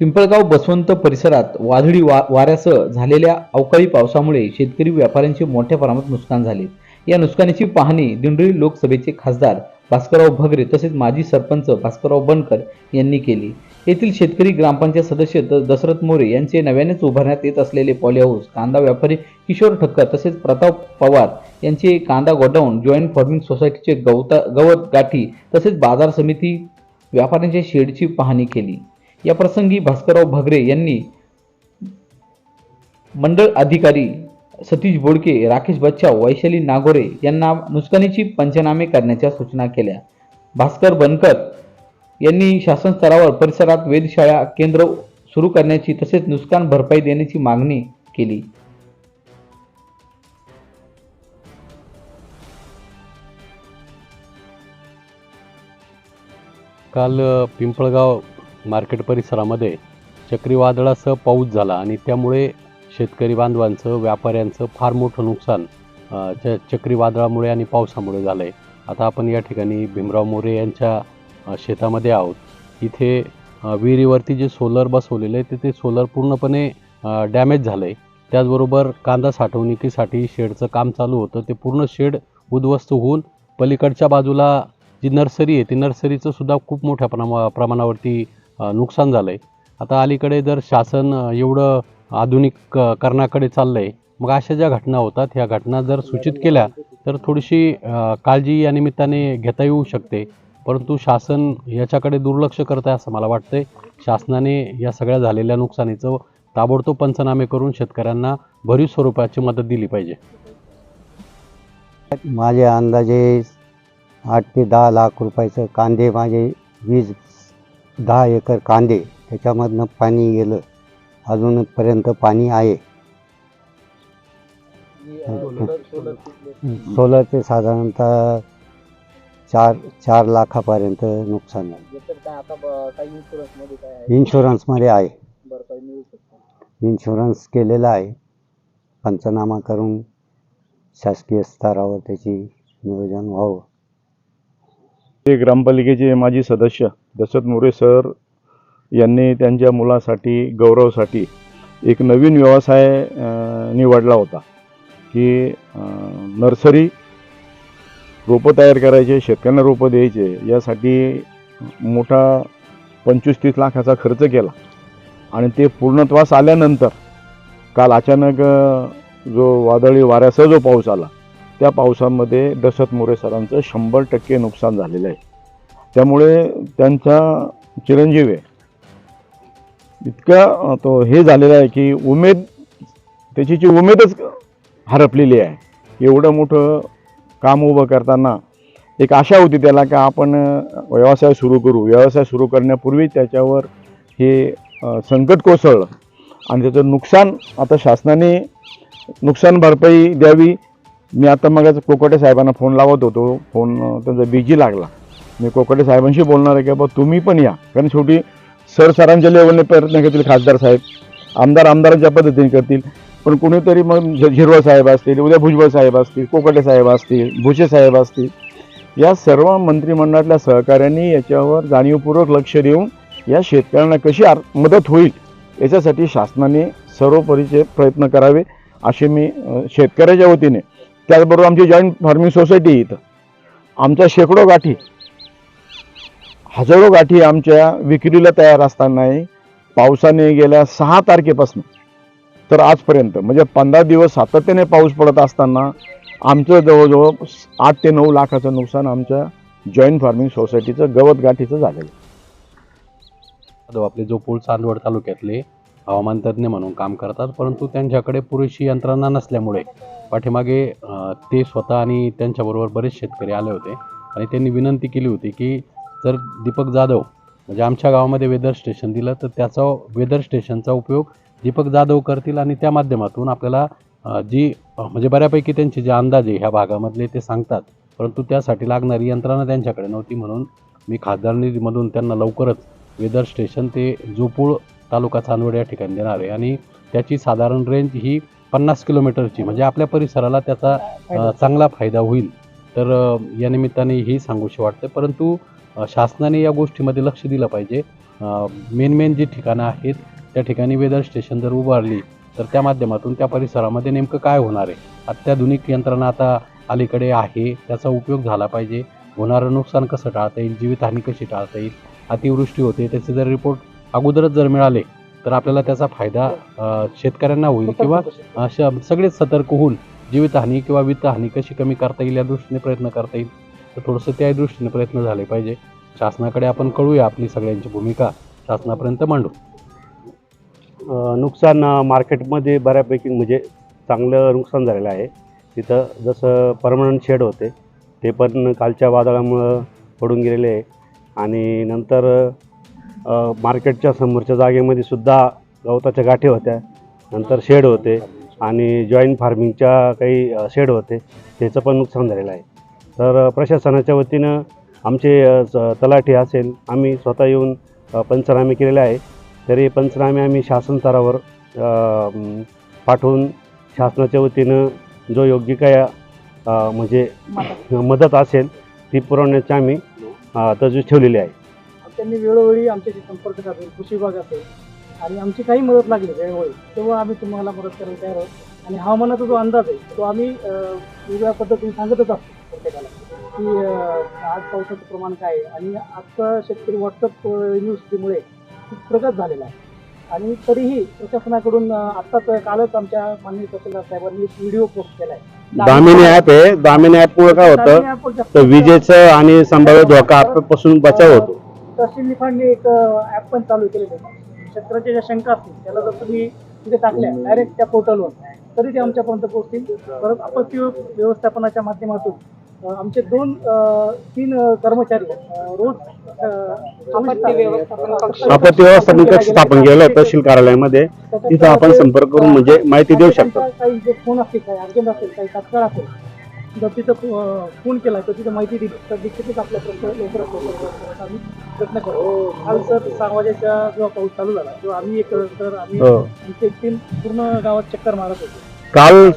पिंपळगाव बसवंत परिसरात वादळी वा वाऱ्यासह झालेल्या अवकाळी पावसामुळे शेतकरी व्यापाऱ्यांचे मोठ्या प्रमाणात नुकसान झाले. या नुकसानीची पाहणी दिंडोरी लोकसभेचे खासदार भास्करराव भगरे तसेच माजी सरपंच भास्करराव बनकर यांनी केली. येथील शेतकरी ग्रामपंचायत सदस्य दशरथ मोरे यांचे नव्यानेच उभारण्यात येत असलेले पॉलीहाऊस कांदा व्यापारी किशोर ठक्कर तसेच प्रताप पवार यांचे कांदा गोडाऊन जॉईंट फार्मिंग सोसायटीचे गवता गवत गाठी तसेच बाजार समिती व्यापाऱ्यांच्या शेडची पाहणी केली. या प्रसंगी भास्करराव भगरे यांनी मंडळ अधिकारी सतीश बोडके राकेश बच्चाव वैशाली नागोरे यांना नुकसानीची पंचनामे करण्याच्या सूचना केल्या. भास्कर बनकर यांनी शासन स्तरावर परिसरात वेधशाळा केंद्र सुरू करण्याची तसेच नुकसान भरपाई देण्याची मागणी केली. काल पिंपळगाव मार्केट परिसरामध्ये चक्रीवादळासह पाऊस झाला आणि त्यामुळे शेतकरी बांधवांचं व्यापाऱ्यांचं फार मोठं नुकसान च चक्रीवादळामुळे आणि पावसामुळे झालं आहे आता आपण या ठिकाणी भीमराव मोरे यांच्या शेतामध्ये आहोत. इथे विहिरीवरती जे सोलर बसवलेलं आहे ते ते सोलर पूर्णपणे डॅमेज झालं आहे त्याचबरोबर कांदा साठवणुकीसाठी शेडचं काम चालू होतं. ते पूर्ण शेड उद्ध्वस्त होऊन पलीकडच्या बाजूला जी नर्सरी आहे ती नर्सरीचं सुद्धा खूप मोठ्या प्रमा प्रमाणावरती नुकसान झालं आहे आता अलीकडे जर शासन एवढं आधुनिक अ, करण्याकडे चाललं आहे मग अशा ज्या घटना होतात ह्या घटना जर सूचित केल्या तर थोडीशी काळजी या निमित्ताने घेता येऊ शकते. परंतु शासन याच्याकडे दुर्लक्ष करत आहे असं मला वाटतंय. शासनाने या सगळ्या झालेल्या नुकसानीचं ताबडतोब पंचनामे करून शेतकऱ्यांना भरीव स्वरूपाची मदत दिली पाहिजे. माझे अंदाजे आठ ते दहा लाख रुपयाचं कांदे माझे वीस दहा एकर कांदे त्याच्यामधनं पाणी गेलं. अजूनपर्यंत पाणी आहे. सोलरचे साधारणतः चार चार लाखापर्यंत नुकसान झालं. इन्शुरन्समध्ये आहे? इन्शुरन्स केलेला आहे. पंचनामा करून शासकीय स्तरावर त्याची नियोजन व्हावं. ते ग्रामपालिकेचे माजी सदस्य दशरथ मोरे सर यांनी त्यांच्या मुलासाठी गौरवसाठी एक नवीन व्यवसाय निवडला होता की नर्सरी रोपं तयार करायचे शेतकऱ्यांना रोपं द्यायचे यासाठी मोठा पंचवीस तीस लाखाचा खर्च केला. आणि ते पूर्णत्वास आल्यानंतर काल अचानक जो वादळी वाऱ्यासह जो पाऊस आला त्या पावसामध्ये दशरथ मोरे सरांचं शंभर टक्के नुकसान झालेलं आहे. त्यामुळे त्यांचा चिरंजीव आहे. इतका तो हे झालेला आहे की उमेद त्याची जी उमेदच हरपलेली आहे. एवढं मोठं काम उभं करताना एक आशा होती त्याला की आपण व्यवसाय सुरू करू. व्यवसाय सुरू करण्यापूर्वी त्याच्यावर हे संकट कोसळलं आणि त्याचं नुकसान आता शासनाने नुकसान भरपाई द्यावी. मी आता मग कोकोटे साहेबांना फोन लावत होतो. फोन त्यांचा बिजी लागला. मी कोकटे साहेबांशी बोलणार आहे की बाबा तुम्ही पण या. कारण शेवटी सर सरांच्या लेवलने प्रयत्न करतील खासदार साहेब. आमदार आमदारांच्या पद्धतीने करतील. पण कुणीतरी मग झिरवळ साहेब असतील उद्या भुजबळ साहेब असतील कोकटे साहेब असतील भुसे साहेब असतील या सर्व मंत्रिमंडळातल्या सहकाऱ्यांनी याच्यावर जाणीवपूर्वक लक्ष देऊन या शेतकऱ्यांना कशी आर मदत होईल याच्यासाठी शासनाने सर्वपरीचे प्रयत्न करावे असे मी शेतकऱ्याच्या वतीने. त्याचबरोबर आमची जॉईंट फार्मिंग सोसायटी इथं. आमच्या शेकडो गाठी हजारो गाठी आमच्या विक्रीला तयार असतानाही पावसाने गेल्या सहा तारखेपासून तर आजपर्यंत म्हणजे पंधरा दिवस सातत्याने पाऊस पडत असताना आमचं जवळजवळ आठ ते नऊ लाखाचं नुकसान आमच्या जॉईंट फार्मिंग सोसायटीचं गवत गाठीचं झालेलं आहे. आपले जो पूल चांदवड तालुक्यातले हवामान तज्ज्ञ म्हणून काम करतात परंतु त्यांच्याकडे पुरेशी यंत्रणा नसल्यामुळे पाठीमागे ते स्वतः आणि त्यांच्याबरोबर बरेच शेतकरी आले होते आणि त्यांनी विनंती केली होती की जर दीपक जाधव म्हणजे आमच्या गावामध्ये वेदर स्टेशन दिलं तर त्याचा वेदर स्टेशनचा उपयोग दीपक जाधव करतील आणि त्या माध्यमातून आपल्याला जी म्हणजे बऱ्यापैकी त्यांचे जे अंदाज आहे ह्या भागामधले ते सांगतात. परंतु त्यासाठी लागणारी यंत्रणा त्यांच्याकडे नव्हती म्हणून मी खासदार निधीमधून त्यांना लवकरच वेदर स्टेशन ते जोपूळ तालुका चांदवड या ठिकाणी देणार आहे. आणि त्याची साधारण रेंज ही पन्नास किलोमीटरची म्हणजे आपल्या परिसराला त्याचा चांगला फायदा होईल. तर या निमित्ताने ही सांगूशी वाटते परंतु शासनाने या गोष्टीमध्ये लक्ष दिलं पाहिजे. मेन मेन जी ठिकाणं आहेत त्या ठिकाणी वेदर स्टेशन जर उभारली तर त्या माध्यमातून त्या परिसरामध्ये नेमकं काय होणार आहे? अत्याधुनिक यंत्रणा आता अलीकडे आहे त्याचा उपयोग झाला पाहिजे. होणारं नुकसान कसं टाळता येईल? जीवितहानी कशी टाळता येईल? अतिवृष्टी होते त्याचे जर रिपोर्ट अगोदरच जर मिळाले तर आपल्याला त्याचा फायदा शेतकऱ्यांना होईल किंवा अशा सगळेच सतर्क होऊन जीवितहानी किंवा वित्तहानी कशी कमी करता येईल या दृष्टीने प्रयत्न करता येईल? तर थोडंसं त्या दृष्टीने प्रयत्न झाले पाहिजे. शासनाकडे आपण कळूया आपली सगळ्यांची भूमिका. शासनापर्यंत मांडू. नुकसान मार्केटमध्ये बऱ्यापैकी म्हणजे चांगलं नुकसान झालेलं आहे. तिथं जसं परमनंट शेड होते ते पण कालच्या वादळामुळं पडून गेलेले आहे. आणि नंतर मार्केटच्या समोरच्या जागेमध्ये सुद्धा गवताच्या गाठी होत्या. नंतर शेड होते आणि जॉईंट फार्मिंगच्या काही शेड होते. त्याचं पण नुकसान झालेलं आहे. तर प्रशासनाच्या वतीनं आमचे तलाठी असेल आम्ही स्वतः येऊन पंचनामे केलेले आहे तरी पंचनामे आम्ही शासन स्तरावर पाठवून शासनाच्या वतीनं जो योग्य काय म्हणजे मदत. असेल ती पुरवण्याची आम्ही तजवीज ठेवलेली आहे. त्यांनी वेळोवेळी आमच्याशी संपर्क साधून कृषी विभाग असेल आणि आमची काही मदत लागली वेळोवेळी तेव्हा आम्ही तुम्हाला मदत करायला तयार आहोत. आणि हवामानाचा जो अंदाज आहे तो आम्ही वेगळ्या पद्धतीने सांगतच असतो. प्रत्येकाला की? आज पावसाचं प्रमाण काय आहे? आणि आजचा शेतकरी व्हॉट्सअप युनिव्हर्सिटीमुळे खूप प्रगत झालेला आहे. आणि तरीही प्रशासनाकडून आत्ताच कालच आमच्या माननीय तहसीलदार साहेबांनी एक व्हिडिओ पोस्ट केला आहे. दामिनी ॲप आहे. दामिनी ॲपमुळे काय होतं? तर विजेचं आणि संभाव्य धोका आपल्यापासून बचाव होतो. तहसील निफाडने एक ॲप पण चालू केलेलं आहे. शेतकऱ्याच्या ज्या शंका असतील त्याला जर तुम्ही तिथे टाकल्या डायरेक्ट त्या पोर्टलवर तरी ते आमच्यापर्यंत पोहोचतील. परत आपत्ती व्यवस्थापनाच्या माध्यमातून आमचे दोन तीन कर्मचारी रोज आपत्ती व्यवस्थापन कक्ष स्थापन केलं तहसील कार्यालयामध्ये. तिथं आपण संपर्क करून म्हणजे माहिती देऊ शकतो. काही जे फोन असतील काही अर्जंट असेल काही तात्काळ असेल जर तिथं फोन केला तर तिथं माहिती दिली तर निश्चितच आपल्यापर्यंत लवकरात लवकर आम्ही प्रयत्न करू काल सर सहा वाजेच्या जेव्हा पाऊस चालू झाला तेव्हा आम्ही एक तर आम्ही हो. टीम पूर्ण गावात चक्कर मारत होतो. काल